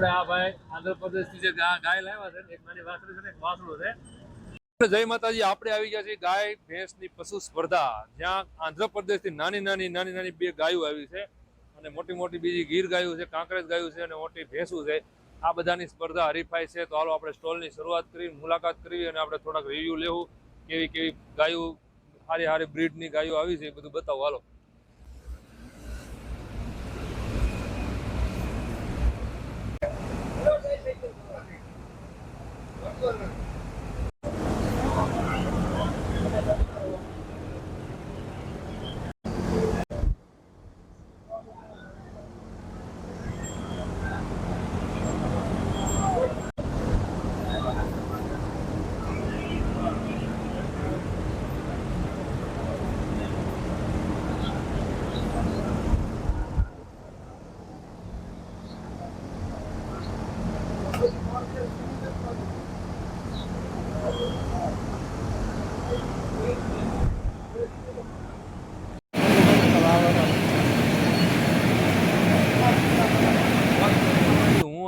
આપણે આ ભાઈ આંધ્રપ્રદેશથી જે ગાય લાવ્યા છે એક નાની વાસળી છે એક વાસળું છે. જય માતાજી, આપણે આવી ગયા છીએ ગાય ભેંસની પશુ સ્પર્ધા. જ્યાં આંધ્રપ્રદેશથી નાની નાની નાની નાની બે ગાયો આવી છે અને મોટી મોટી બીજી ગીર ગાયું છે, કાંકરેજ ગાયું છે અને મોટી ભેંસું છે. આ બધાની સ્પર્ધા હરીફાઈ છે. તો હાલો આપણે સ્ટોલની શરૂઆત કરી, મુલાકાત કરી અને આપણે થોડાક રિવ્યુ લેવું. કેવી કેવી ગાયો સારી સારી બ્રીડની ગાયો આવી છે એ બધું બતાવો. હાલો. હું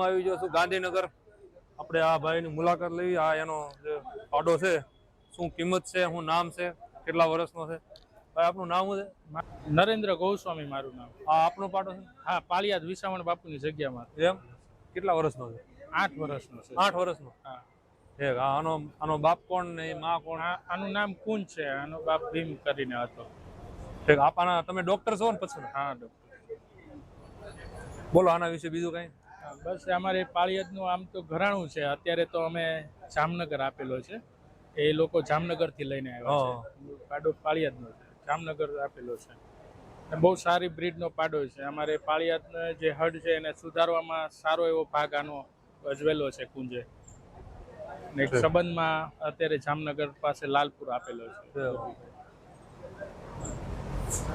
આવી ગયો છું ગાંધીનગર. આપણે આ ભાઈની મુલાકાત લઈ આ એનો જે પાડો છે શું કિંમત છે શું નામ છે કેટલા વર્ષનો છે. ભાઈ આપનું નામ છે? નરેન્દ્ર ગૌસ્વામી મારું નામ. હા આપનો પાડો છે? હા પાળિયાદ વિસાવણ બાપુની જગ્યામાં. એમ? કેટલા વર્ષનો છે? આઠ વર્ષનો છે. આઠ વર્ષનો? હા. આનો આનો બાપ કોણ ને મા કોણ? આ- આનું નામ કુંજ છે. આનો બાપ ભીમ કરીને હતો. ઠીક આપાના તમે ડોક્ટર છો ને પછી? હા ડોક્ટર બોલો આના વિશે બીજું કઈ? બસ અમારે પાળિયદનું આમ તો ઘરાણું છે. અત્યારે તો અમે જામનગર આપેલો છે. એ લોકો જામનગરથી લઈને આવ્યા છે. પાડો પાળિયાદનો છે. જામનગર આપેલો છે. બહુ સારી બ્રીડનો પાડો છે. અમારે પાળિયાદનો જે હડ છે એને સુધારવામાં સારો એવો ભાગ આનો ભજવેલો છે કુંજે. ને સંબંધમાં અત્યારે જામનગર પાસે લાલપુર આપેલો છે.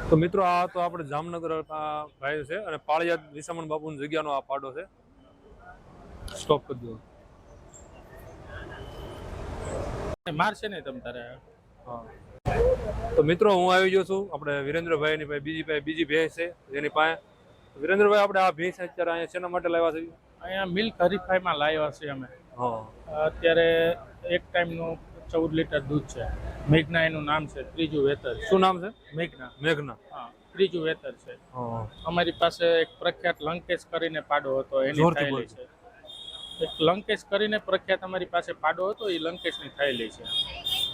તો મિત્રો આ તો આપણે જામનગર ભાઈ છે અને પાળિયાદ વિસામણ બાપુની જગ્યાનો આ પાડો છે. સ્ટોપ કરી દો મારશે નહીં તમ તારે. હા. તો મિત્રો હું આવી ગયો છું. આપણે વિરેન્દ્રભાઈની પાસે બીજી પાસે બીજી ભેંસ છે જેની પાસે. વિરેન્દ્રભાઈ આપણે આ ભેંસ અત્યારે અહીંયા શેના માટે લાવ્યા છે? અહીંયા મિલ્ક હરીફાઈમાં લાવ્યા છે અમે. અત્યારે એક ટાઈમનું ચૌદ લીટર દૂધ છે. મેઘના એનું નામ છે ત્રીજું વેતર શું નામ છે? મેઘના. મેઘના. હા ત્રીજું વેતર છે. અમારી પાસે એક પ્રખ્યાત લંકેશ કરીને પાડો હતો એની છે. એક લંકેશ કરીને પ્રખ્યાત અમારી પાસે પાડો હતો એ લંકેશની થયેલી છે.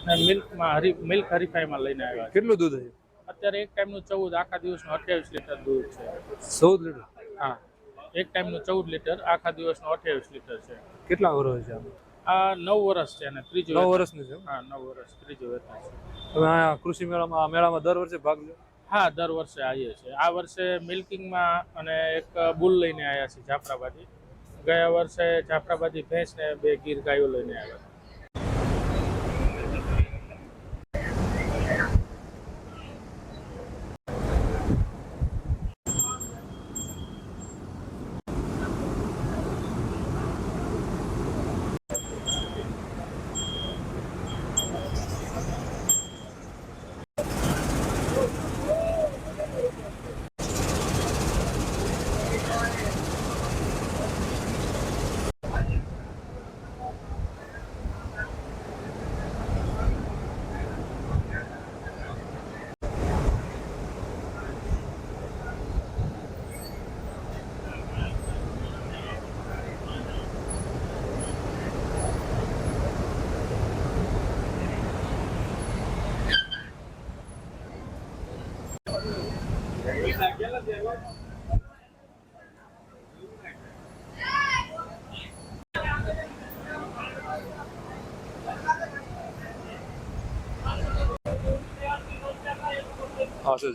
અને મિલ્કમાં હરી મિલ્ક હરીફાઈમાં લઈને આવ્યા કેટલું દૂધ છે અત્યારે એક ટાઈમનું ચૌદ આખા દિવસનું અઠ્યાવીસ લીટર દૂધ છે. ચૌદ લીટર? હા. એક ટાઈમનું ચૌદ લીટર આખા દિવસનું અઠ્યાવીસ લીટર છે. કેટલા વર્ષ છે આ નવ વર્ષ છે અને ત્રીજું નવ વર્ષનું છે હા નવ વર્ષ ત્રીજું વેતન છે. તમે કૃષિ મેળામાં મેળામાં દર વર્ષે ભાગ લો? હા દર વર્ષે આવીએ છીએ. આ વર્ષે મિલ્કિંગમાં અને એક બુલ લઈને આવ્યા છીએ જાફરાબાદી. ગયા વર્ષે જાફરાબાદી ભેંસ ને બે ગીર ગાયો લઈને આવ્યા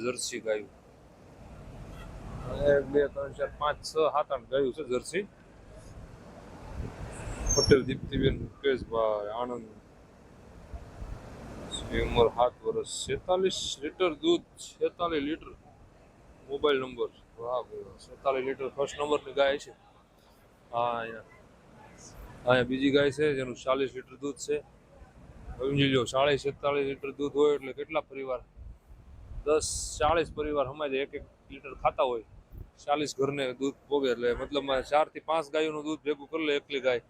જર્સી ગાયું. એક બે, ત્રણ, ચાર, પાંચ, છ, સાત, આઠ ગાયું છે જર્સી. પટેલ, દીપ્તિબેન, મુકેશભાઈ આણંદ ઉંમર સાત વર્ષ, છેતાલીસ લીટર દૂધ, છેતાલીસ લીટર. Mobile number. વાહ સુડતાલીસ લીટર ફર્સ્ટ નંબરની ગાય છે. હા, અહીંયા. અહીંયા બીજી ગાય છે, જેનું ચાલીસ લીટર દૂધ છે. સમજી લો ચાળીસ છેતાલીસ લીટર દૂધ હોય એટલે કેટલા પરિવાર? દસ, ચાળીસ પરિવાર હમણાં એક એક લીટર ખાતા હોય. ચાલીસ ઘરને દૂધ પોગે એટલે મતલબ ચારથી પાંચ ગાયોનું દૂધ ભેગું કરી લે એકલી ગાય.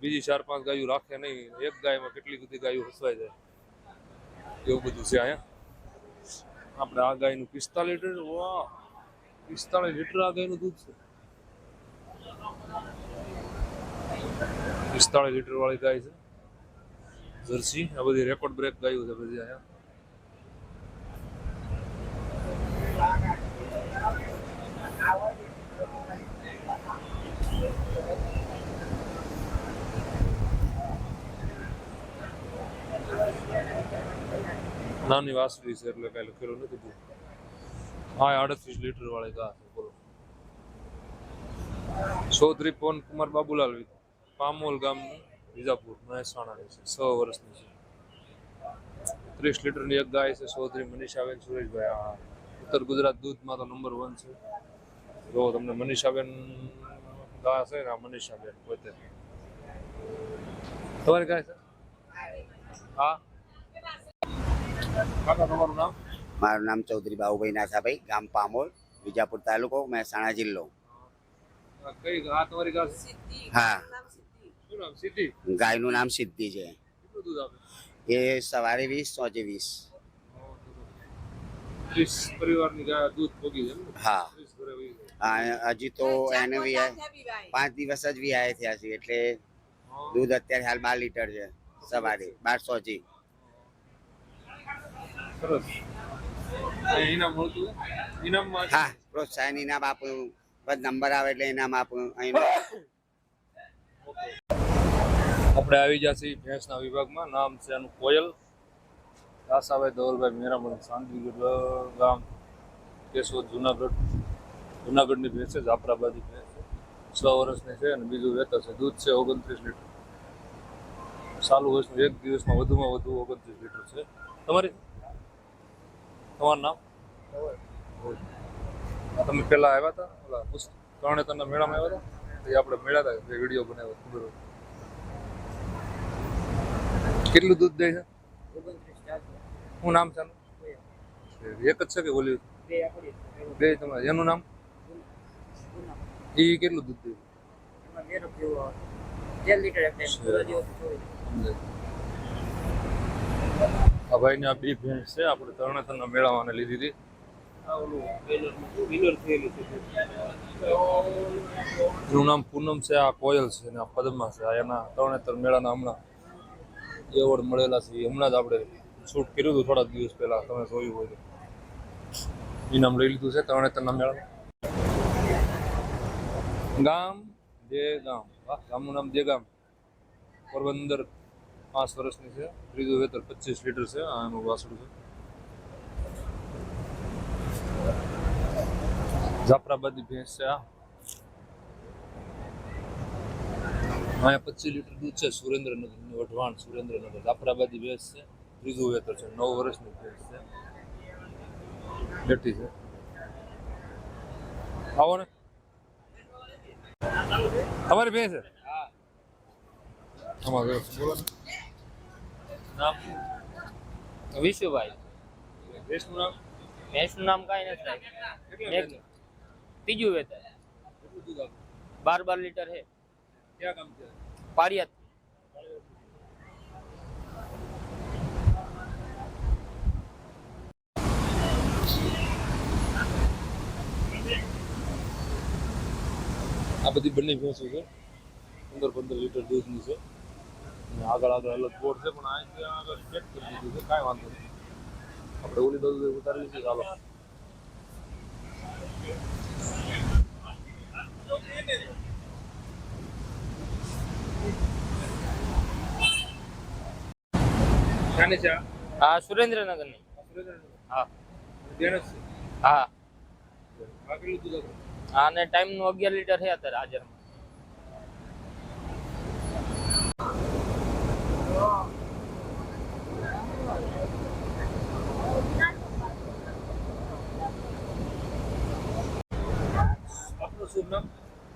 બીજી ચાર પાંચ ગાયો રાખે નહીં. એક ગાયમાં કેટલી બધી ગાયો હસવાઈ જાય. એવું બધું છે અહીંયા. આપણે આ ગાયનું પિસ્તાલીસ લીટર, વાહ. પિસ્તાલીસ લીટર આ ગાયનું દૂધ છે. પિસ્તાળીસ લીટર વાળી ગાય છે. જર્સી, આ બધી રેકોર્ડ બ્રેક ગાયો છે બધી અહીંયા. નાની વાસળી છે એટલે કઈ લખેલું નથી હા અડત્રીસ લીટર વાળી ગા બોલો. ચૌધરી પવન કુમાર બાબુલાલ પામોલ ગામનું વિજાપુર મહેસાણાની છે, છ વર્ષની છે. ત્રીસ લીટરની એક ગાય છે, ચૌધરી મનીષાબેન સુરેશભાઈ. ઉત્તર ગુજરાત દૂધમાં તો નંબર વન છે. જો તમને મનીષાબેન ગા છે ને મનીષાબેન પોતે. તમારી ગાય છે? હા. કાકા, તમારું નામ? મારું નામ ચૌધરી બાહુભાઈ નાથાભાઈ ગામ પામોલ વિજાપુર તાલુકો મહેસાણા જિલ્લો. હા. ગાયનું નામ સિદ્ધિ છે. એ સવારે વીસ સાંજે વીસ? હા. હજી તો એને પાંચ દિવસ જ વિયાય થયા છે એટલે દૂધ અત્યારે હાલ બાર લીટર છે સવારે બાર સોજી. સરસ. ઇનામ મળતું હોય? હા પ્રોત્સાહન ઇનામ આપું બસ નંબર આવે એટલે ઇનામ આપું અહીં. આપણે આવી જશે છીએ ભેંસના વિભાગમાં. નામ છે એનું કોયલ. દાસાભાઈ ધવલભાઈ મેરામણ સાંદવી ગામ કેશોદ જુનાગઢ. જુનાગઢની ભેંસ છે જાફરાબાદી ભેંસ છે. છ વર્ષની છે અને બીજું વેતર છે. દૂધ છે ઓગણત્રીસ લીટર. ચાલુ વર્ષનું એક દિવસમાં વધુમાં વધુ ઓગણત્રીસ લીટર છે. તમારી તમારું નામ? તમે પહેલા આવ્યા હતા ઓલા ત્રણે તરણેતરના મેળામાં આવ્યા હતા? એ આપણે મેળા હતા જે વીડિયો બનાવ્યો ખબર કેટલું દૂધ દે છે? શું નામ છે એક જ છે કે ઓલી? બે તમારે એનું નામ? એ કેટલું દૂધ દે? આ ભાઈ આ બે ભેંસ છે. આપણે તરણેતરના મેળામાં લીધી હતી. એનું નામ પૂનમ છે, આ કોયલ છે ને આ પદ્મા છે. એના તરણેતર મેળાના હમણાં એવોર્ડ મળેલા છે. હમણાં જ આપણે શૂટ કર્યું હતું થોડાક દિવસ પહેલા. તમે જોયું હોય તો. ઇનામ લઈ લીધું છે, તરણેતરના મેળા ગામ, જે ગામ. ગામનું નામ જે ગામ? પોરબંદર પાંચ વર્ષની છે. ત્રીજું વેતર પચીસ લીટર છે. આ એનું વાસડું છે. જાફરાબાદી ભેંસ છે આ. અહીંયા પચીસ લીટર દૂધ છે. સુરેન્દ્રનગર વઢવાણ સુરેન્દ્રનગર. જાફરાબાદી ભેંસ છે. ત્રીજું વેતર છે. નવ વર્ષની ભેંસ છે. બેઠી છે. આવો ને. તમારી ભેંસ છે? આમાં જો, બોલો. નામ વિશુભાઈ. ભેંસનું નામ? ભેંસનું નામ કાંઈ નથી સાહેબ ત્રીજું આપે બાર બાર લીટર હે ક્યાં કામ છે પારિયાત આ બધી બંને ભેંસો છે. પંદર પંદર લીટર દૂધની છે. આગળ આગળ અલગ બોર્ડ છે પણ આ ત્યાં આગળ ચેક કરી દીધું છે કાંઈ વાંધો નહીં. આપણે ઓલી બાજુ ઉતારી લઈશું ચાલો. છે આ? હા અને ટાઈમ ટાઈમનું અગિયાર લીટર છે અત્યારે નામ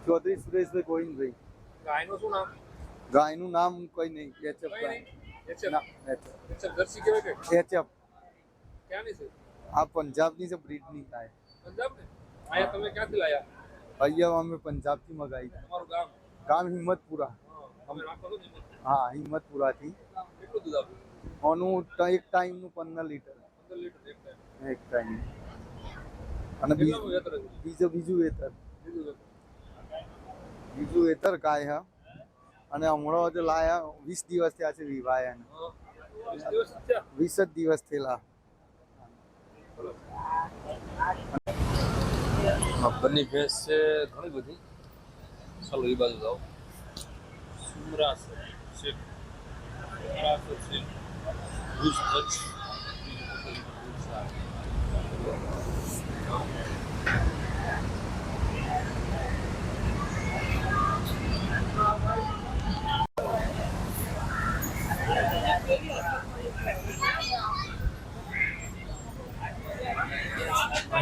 ચૌધરી સુરેશભાઈ ગોવિંદભાઈ ગાયનું શું નામ ગાયનું નામ કોઈ નહીં એચએફ કઈ ગાય નહીં એચએફ ના એચએફ એચએફ જર્સી કહેવાય કે એચએફ ક્યાંની છે આ પંજાબની છે બ્રીડની ગાય પંજાબ ને અહીંયા તમે ક્યાંથી લાયા અહીંયા અમે પંજાબથી મગાવી તમારું ગામ ગામ હિંમતપુરા હા, તમે રાખો છો ને એમ જ. હા હિંમતપુરાથી. કેટલું દૂધ આપ્યું આનું એક ટાઈમનું પંદર લીટર. પંદર લીટર એક ટાઈમ એક ટાઈમ અને બીજું? બીજું વેતર. બીજું વેતર. કાય હા. અને હમણાં જ લાયા વીસ દિવસ થયા છે વિવાયા હા. વીસ જ દિવસ થયેલા. બંને ભેંસ છે ઘણી બધી. ચાલો એ બાજુ જાઓ. સુમરા છે સુમરા છે ભુજ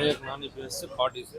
એક નાની ભેંસ છે પાડી છે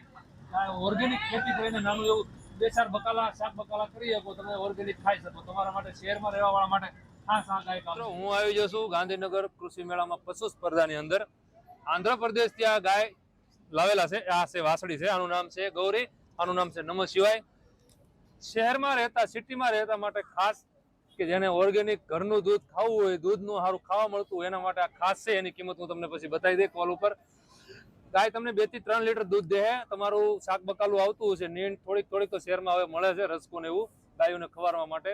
ઓર્ગેનિક ખેતી કરીને નાનું એવું બે ચાર બકાલા શાક બકાલા કરી શકો તમે ઓર્ગેનિક ખાઈ શકો. તમારા માટે શહેરમાં રહેવા વાળા માટે ખાસ આ ગાય હું આવી જાઉં છું ગાંધીનગર કૃષિ મેળામાં પશુ સ્પર્ધાની અંદર. આંધ્રપ્રદેશ ત્યાં ગાય લાવેલા છે આ છે વાસળી છે આનું નામ છે ગૌરી આનું નામ છે નમઃ શિવાય. શહેરમાં રહેતા સિટીમાં રહેતા માટે ખાસ કે જેને ઓર્ગેનિક ઘરનું દૂધ ખાવું હોય દૂધનું સારું ખાવા મળતું એના માટે આ ખાસ છે એની કિંમત હું તમને પછી બતાવી દઈ કોલ ઉપર. ગાય તમને બેથી ત્રણ લીટર દૂધ દે તમારું શાક બકાલું આવતું હશે. નીણ થોડીક થોડીક તો શેરમાં હવે મળે છે, રસકોને એવું, ગાયોને ખવારવા માટે.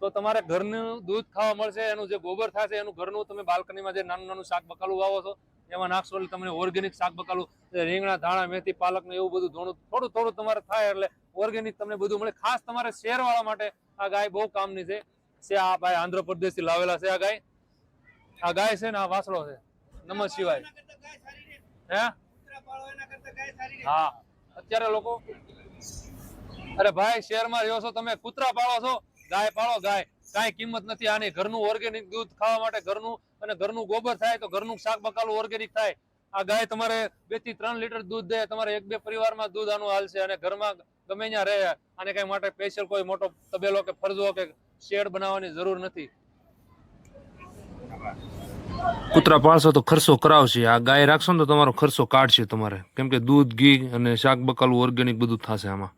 તો તમારે ઘરનું દૂધ ખાવા મળશે, એનું જે ગોબર થશે, એનું ઘરનું તમે બાલ્કનીમાં જે નાનું નાનું શાક બકાલું વાવો છો, એમાં નાખશો એટલે તમને ઓર્ગેનિક શાક બકાલું રીંગણા, ધાણા, મેથી, પાલક એવું બધું ધોણું, થોડું થોડું તમારે થાય એટલે ઓર્ગેનિક તમને બધું મળે. ખાસ તમારે શેરવાળા માટે આ ગાય બહુ કામની છે. છે આ ભાઈ આંધ્રપ્રદેશથી લાવેલા છે આ ગાય. આ ગાય છે ને આ વાસળો છે. નમઃ શિવાય. અત્યારે લોકો અરે ભાઈ, શહેરમાં રહ્યો છો તમે, કૂતરા પાળો છો? ગાય પાળો, ગાય. કાંઈ કિંમત નથી. આની ઘરનું ઓર્ગેનિક દૂધ ખાવા માટે ઘરનું અને ઘરનું ગોબર થાય તો ઘરનું શાક બકાલું ઓર્ગેનિક થાય. આ ગાય તમારે બેથી ત્રણ લીટર દૂધ દે. તમારે એક બે પરિવારમાં દૂધ આનું હાલશે અને ઘરમાં ગમે ત્યાં રહે. આને કઈ માટે સ્પેશિયલ કોઈ મોટો તબેલો કે ફરજો કે શેડ બનાવવાની જરૂર નથી. કૂતરા પાળશો તો ખર્ચો કરાવશે. આ ગાય રાખશો ને તો તમારો ખર્ચો કાઢશે તમારે. કેમ કે દૂધ, ઘી અને શાક બકાલું ઓર્ગેનિક બધું થશે આમાં.